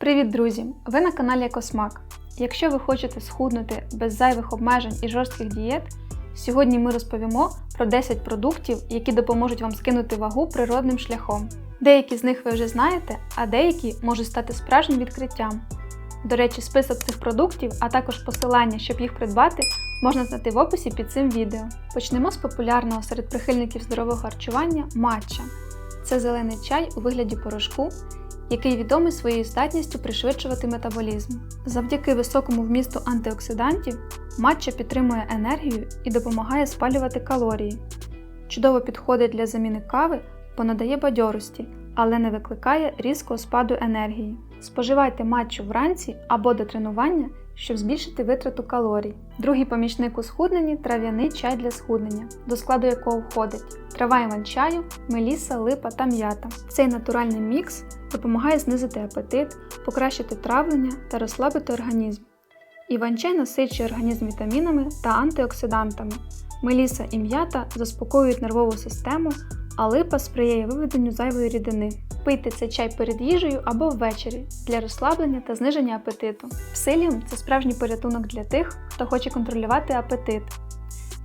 Привіт, друзі! Ви на каналі Екосмак. Якщо ви хочете схуднути без зайвих обмежень і жорстких дієт, сьогодні ми розповімо про 10 продуктів, які допоможуть вам скинути вагу природним шляхом. Деякі з них ви вже знаєте, а деякі можуть стати справжнім відкриттям. До речі, список цих продуктів, а також посилання, щоб їх придбати, можна знайти в описі під цим відео. Почнемо з популярного серед прихильників здорового харчування матча. Це зелений чай у вигляді порошку, який відомий своєю здатністю пришвидшувати метаболізм. Завдяки високому вмісту антиоксидантів матча підтримує енергію і допомагає спалювати калорії. Чудово підходить для заміни кави, бо надає бадьорості, але не викликає різкого спаду енергії. Споживайте матчу вранці або до тренування, щоб збільшити витрату калорій. Другий помічник у схудненні трав'яний чай для схуднення, до складу якого входить трава іван-чаю, меліса, липа та м'ята. Цей натуральний мікс допомагає знизити апетит, покращити травлення та розслабити організм. Іван-чай насичує організм вітамінами та антиоксидантами. Меліса і м'ята заспокоюють нервову систему, а липа сприяє виведенню зайвої рідини. Пийте цей чай перед їжею або ввечері для розслаблення та зниження апетиту. Псиліум це справжній порятунок для тих, хто хоче контролювати апетит.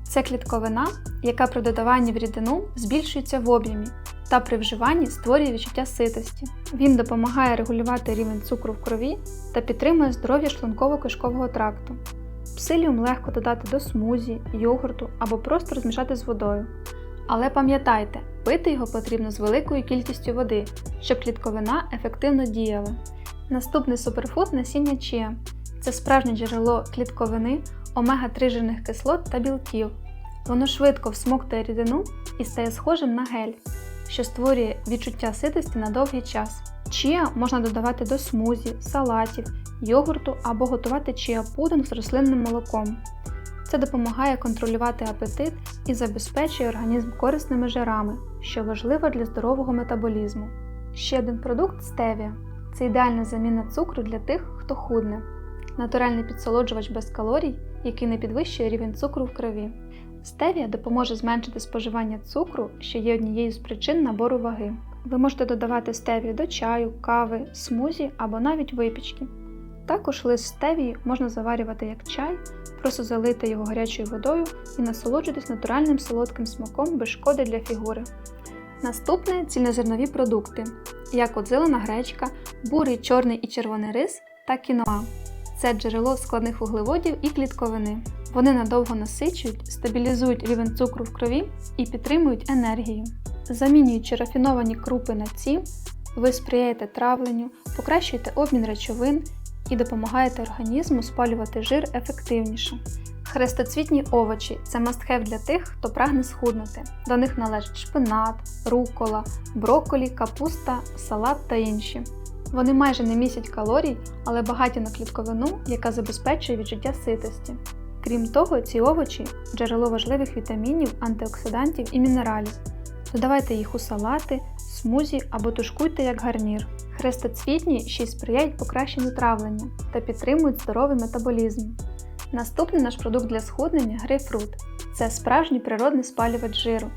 Це клітковина, яка при додаванні в рідину збільшується в об'ємі та при вживанні створює відчуття ситості. Він допомагає регулювати рівень цукру в крові та підтримує здоров'я шлунково-кишкового тракту. Псиліум легко додати до смузі, йогурту або просто розмішати з водою. Але пам'ятайте, пити його потрібно з великою кількістю води, щоб клітковина ефективно діяла. Наступний суперфуд насіння чія. Це справжнє джерело клітковини, омега-3 жирних кислот та білків. Воно швидко всмоктує рідину і стає схожим на гель, що створює відчуття ситості на довгий час. Чія можна додавати до смузі, салатів, йогурту або готувати чия пудинг з рослинним молоком. Це допомагає контролювати апетит і забезпечує організм корисними жирами, що важливо для здорового метаболізму. Ще один продукт стевія це ідеальна заміна цукру для тих, хто худне, натуральний підсолоджувач без калорій, який не підвищує рівень цукру в крові. Стевія допоможе зменшити споживання цукру, що є однією з причин набору ваги. Ви можете додавати стевію до чаю, кави, смузі або навіть випічки. Також лист стевії можна заварювати як чай, просто залити його гарячою водою і насолоджуватись натуральним солодким смаком без шкоди для фігури. Наступне цільнозернові продукти, як от зелена гречка, бурий, чорний і червоний рис та кіноа. Це джерело складних вуглеводів і клітковини. Вони надовго насичують, стабілізують рівень цукру в крові і підтримують енергію. Замінюючи рафіновані крупи на ці, ви сприяєте травленню, покращуєте обмін речовин і допомагаєте організму спалювати жир ефективніше. Хрестоцвітні овочі це мастхев для тих, хто прагне схуднути. До них належать шпинат, рукола, брокколі, капуста, салат та інші. Вони майже не містять калорій, але багаті на клітковину, яка забезпечує відчуття ситості. Крім того, ці овочі джерело важливих вітамінів, антиоксидантів і мінералів. Додавайте їх у салати, смузі або тушкуйте як гарнір. Хрестоцвітні ще й сприяють покращенню травлення та підтримують здоровий метаболізм. Наступний наш продукт для схуднення грейпфрут. Це справжній природний спалювач жиру.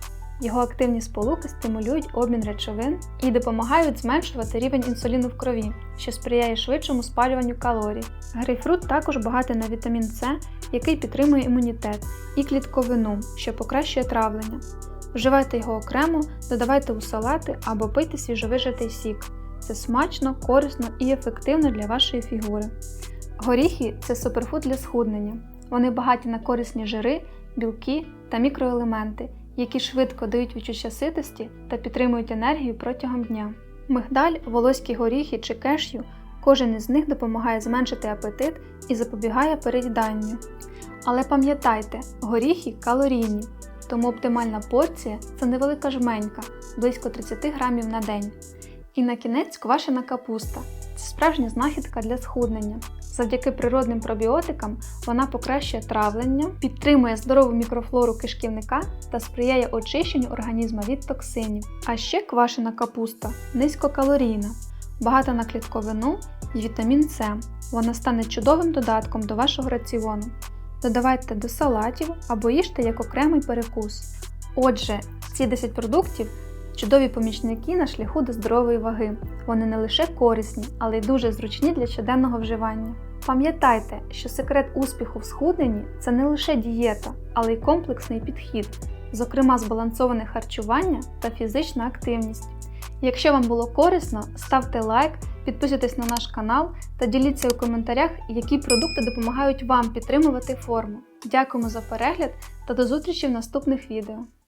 Його активні сполуки стимулюють обмін речовин і допомагають зменшувати рівень інсуліну в крові, що сприяє швидшому спалюванню калорій. Грейпфрут також багатий на вітамін С, який підтримує імунітет, і клітковину, що покращує травлення. Вживайте його окремо, додавайте у салати або пийте свіжовижатий сік. Це смачно, корисно і ефективно для вашої фігури. Горіхи це суперфуд для схуднення. Вони багаті на корисні жири, білки та мікроелементи, які швидко дають відчуття ситості та підтримують енергію протягом дня. Мигдаль, волоські горіхи чи кешю кожен із них допомагає зменшити апетит і запобігає переїданню. Але пам'ятайте, горіхи калорійні, тому оптимальна порція це невелика жменька, близько 30 грамів на день. І на кінець квашена капуста це справжня знахідка для схуднення. Завдяки природним пробіотикам вона покращує травлення, підтримує здорову мікрофлору кишківника та сприяє очищенню організму від токсинів. А ще квашена капуста низькокалорійна, багата на клітковину і вітамін С. Вона стане чудовим додатком до вашого раціону. Додавайте до салатів або їжте як окремий перекус. Отже, ці 10 продуктів чудові помічники на шляху до здорової ваги. Вони не лише корисні, але й дуже зручні для щоденного вживання. Пам'ятайте, що секрет успіху в схудненні це не лише дієта, але й комплексний підхід, зокрема збалансоване харчування та фізична активність. Якщо вам було корисно, ставте лайк, підписуйтесь на наш канал та діліться у коментарях, які продукти допомагають вам підтримувати форму. Дякуємо за перегляд та до зустрічі в наступних відео.